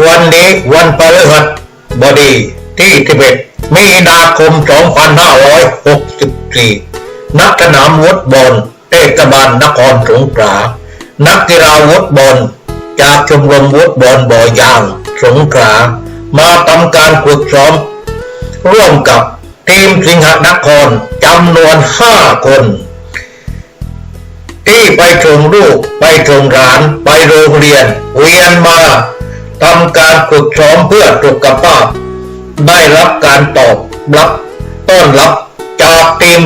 วันนี้วันพฤหัสบดีที่11มีนาคม 2564 นักสนามวุฒบอลเทศบาลนครสงขลานักกีฬาวุฒบอลจากชมรมวุฒบอลบ่อยางสงขลามาทำการฝึกซ้อม ร่วมกับทีมสิงหนครจำนวน 5 คน ที่ไปส่งลูกไปส่งหลาน ไปโรงเรียนเวียนมา ทำการฝึกซ้อมเพื่อสุขภาพ ได้รับการตอบรับต้อนรับจากทีม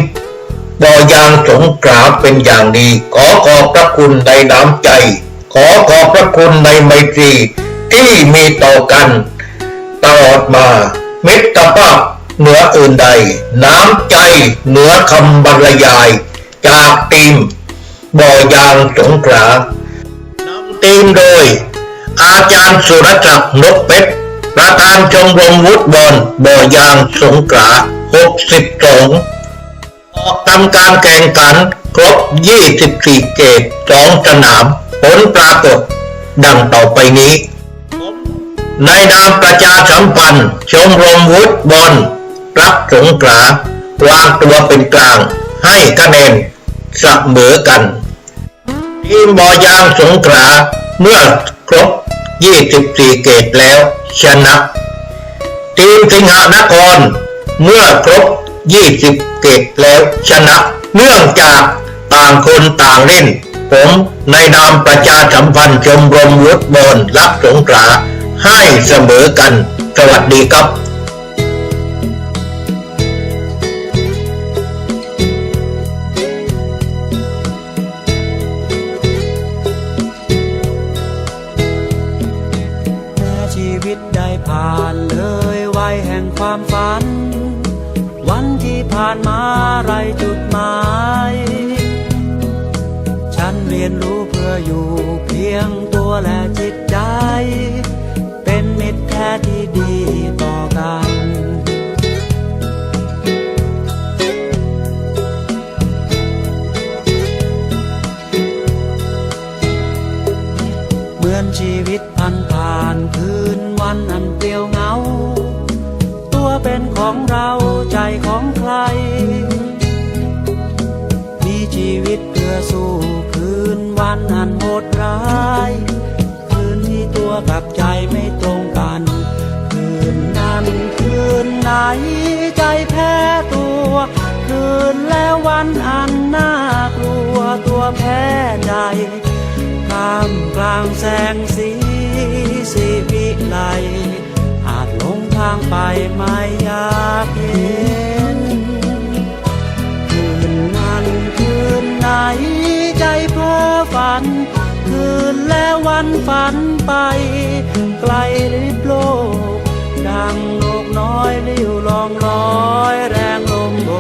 บอยางสงขลาเป็นอย่างดี ขอขอบพระคุณในน้ำใจ ขอขอบพระคุณในไมตรีที่มีต่อกัน ตลอดมา มิตรภาพเหนืออื่นใด น้ำใจเหนือคำบรรยาย จากทีมบอยางสงขลานำทีมโดย อาจารย์สุรศักดิ์นกเพชรประธานชมรมวุฒิบอลบ่อยางสงขลา62 ออกทำการแข่งขันครบ 24 เกต2สนาม ผลปรากฏ ดังต่อไปนี้ ในนามประชาสัมพันธ์ชมรมวุฒิบอลรับสงขลาวางตัวเป็นกลาง ให้คะแนนเสมอกัน ทีมบอยางสงขลาเมื่อครบ 24 เกตแล้วชนะ ทีมสิงหนคร เมื่อครบ 20 เกตแล้วชนะ เนื่องจากต่างคนต่างเล่น ผมในนามประชาสัมพันธ์ชมรมวุฒิบอลรับสงขลาให้เสมอกัน สวัสดีครับ ออยู่เพียงตัวและจิตใจ เป็นมิตรแท้ที่ดีต่อกันเหมือนชีวิตพันผ่านคืนวันอันเปลี่ยวเหงา ตัวเป็นของเราใจของใคร มีชีวิตเพื่อสู้คืนวั นอันโหดร้ายคืนที่ตัวกับใจไม่ตรงกัน คืนนั้นคืนไหนใจแพ้ตัว คืนแล้ววันอันน่ากลัวตัวแพ้ใจท่ามกลางแสงสีสีวิไลอาจหลงทางไปไม่ยากเห็ ฝัน คืนและวันฝันไป ไกลลิบโลก ดังนกน้อยลิ้วลองลอยแรงลมโบ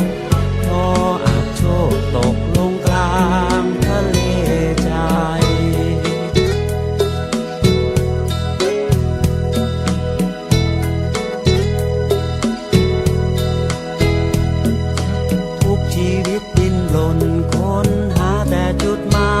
กพออาจโชคตกลงกลางทะเลใจ ทุกชีวิตดิ้นรนค้นหาแต่จุดหมาย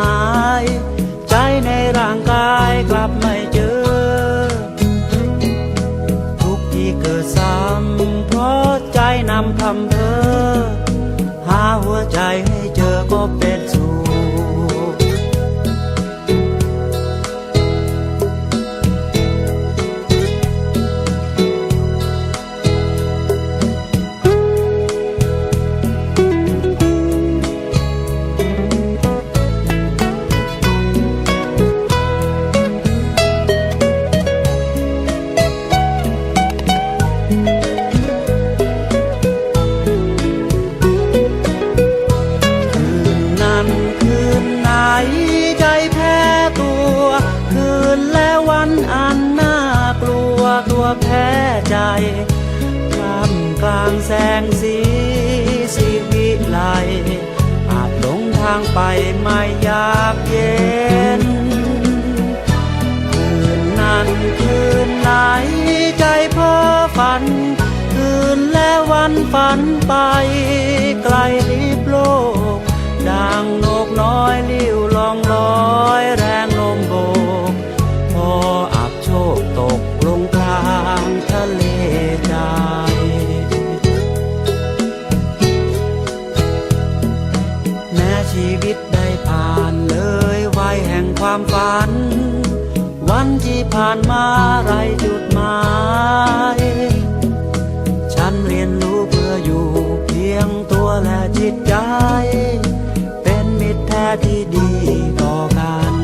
แพ้ใจท่ามกลางแสงสีสีวิไลอาจหลงทางไปไม่อยากเย็น คืนนั้นคืนไหนใจพ้อฝัน คืนและวันฝันไปไกลลิบโลกดังนกน้อยลิ้วลองลอย ฝัน วันที่ผ่านมาไรจุดหมาย ฉันเรียนรู้เพื่ออยู่เพียงตัวและจิตใจ เป็นมิตรแท้ที่ดีต่อกัน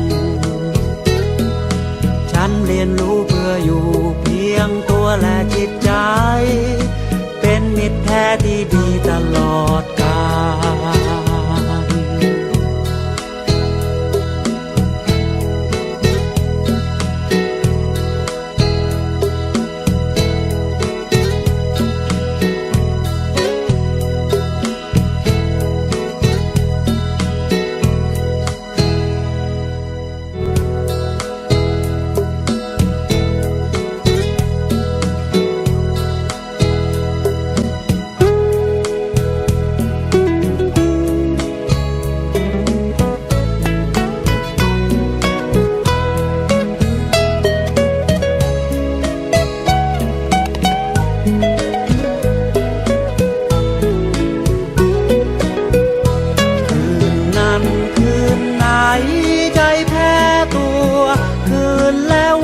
ฉันเรียนรู้เพื่ออยู่เพียงตัวและจิตใจ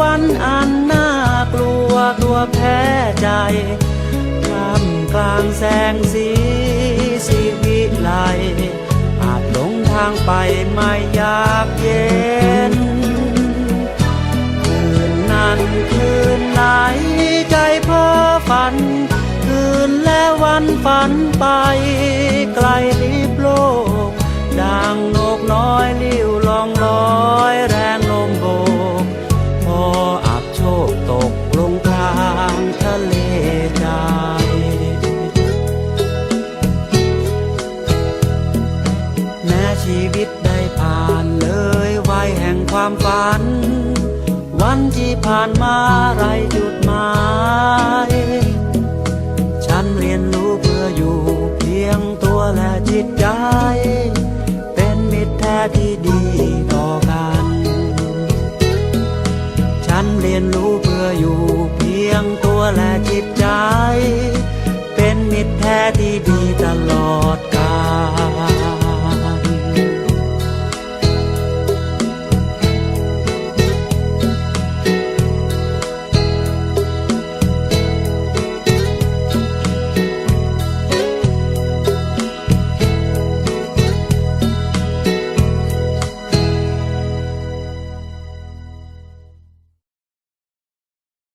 วันอันน่ากลัวตัวแพ้ใจกลามกลางแสงสีสีวิไลอาจหลงทางไปไม่อยากเย็น คืนนั้นคืนไหนใจพ่อฝัน คืนและวันฝันไปไกล ผ่านมาไรจุดหมายฉันเรียนรู้เพื่ออยู่เพียงตัวและจิตใจ เป็นมิตรแท้ที่ดีต่อกัน ฉันเรียนรู้เพื่ออยู่เพียงตัวและจิตใจ เป็นมิตรแท้ที่ดีตลอด